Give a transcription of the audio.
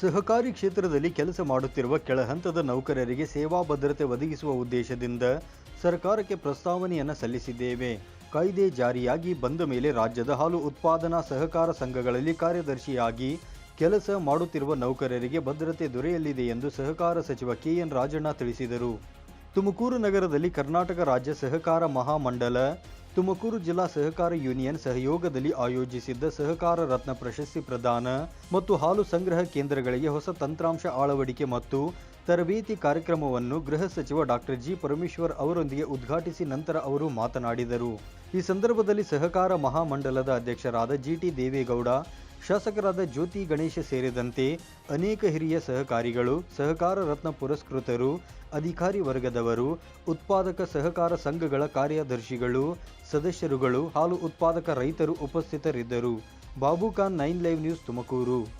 ಸಹಕಾರಿ ಕ್ಷೇತ್ರದಲ್ಲಿ ಕೆಲಸ ಮಾಡುತ್ತಿರುವ ಕೆಳಹಂತದ ನೌಕರರಿಗೆ ಸೇವಾ ಭದ್ರತೆ ಒದಗಿಸುವ ಉದ್ದೇಶದಿಂದ ಸರ್ಕಾರಕ್ಕೆ ಪ್ರಸ್ತಾವನೆಯನ್ನು ಸಲ್ಲಿಸಿದ್ದೇವೆ. ಕಾಯ್ದೆ ಜಾರಿಯಾಗಿ ಬಂದ ಮೇಲೆ ರಾಜ್ಯದ ಹಾಲು ಉತ್ಪಾದನಾ ಸಹಕಾರ ಸಂಘಗಳಲ್ಲಿ ಕಾರ್ಯದರ್ಶಿಯಾಗಿ ಕೆಲಸ ಮಾಡುತ್ತಿರುವ ನೌಕರರಿಗೆ ಭದ್ರತೆ ದೊರೆಯಲಿದೆ ಎಂದು ಸಹಕಾರ ಸಚಿವ ಕೆಎನ್ ರಾಜಣ್ಣ ತಿಳಿಸಿದರು. ತುಮಕೂರು ನಗರದಲ್ಲಿ ಕರ್ನಾಟಕ ರಾಜ್ಯ ಸಹಕಾರ ಮಹಾಮಂಡಲ ತುಮಕೂರು ಜಿಲ್ಲಾ ಸಹಕಾರ ಯೂನಿಯನ್ ಸಹಯೋಗದಲ್ಲಿ ಆಯೋಜಿಸಿದ್ದ ಸಹಕಾರ ರತ್ನ ಪ್ರಶಸ್ತಿ ಪ್ರದಾನ ಮತ್ತು ಹಾಲು ಸಂಗ್ರಹ ಕೇಂದ್ರಗಳಿಗೆ ಹೊಸ ತಂತ್ರಾಂಶ ಅಳವಡಿಕೆ ಮತ್ತು ತರಬೇತಿ ಕಾರ್ಯಕ್ರಮವನ್ನು ಗೃಹ ಸಚಿವ ಡಾಕ್ಟರ್ ಜಿ ಪರಮೇಶ್ವರ್ ಅವರೊಂದಿಗೆ ಉದ್ಘಾಟಿಸಿ ನಂತರ ಅವರು ಮಾತನಾಡಿದರು. ಈ ಸಂದರ್ಭದಲ್ಲಿ ಸಹಕಾರ ಮಹಾಮಂಡಲದ ಅಧ್ಯಕ್ಷರಾದ ಜಿಟಿ ದೇವೇಗೌಡ ಶಾಸಕರಾದ ಜ್ಯೋತಿ ಗಣೇಶ ಸೇರಿದಂತೆ ಅನೇಕ ಹಿರಿಯ ಸಹಕಾರಿಗಳು, ಸಹಕಾರ ರತ್ನ ಪುರಸ್ಕೃತರು, ಅಧಿಕಾರಿ ವರ್ಗದವರು, ಉತ್ಪಾದಕ ಸಹಕಾರ ಸಂಘಗಳ ಕಾರ್ಯದರ್ಶಿಗಳು, ಸದಸ್ಯರುಗಳು, ಹಾಲು ಉತ್ಪಾದಕ ರೈತರು ಉಪಸ್ಥಿತರಿದ್ದರು. Babu Khan nine live news Tumakuru.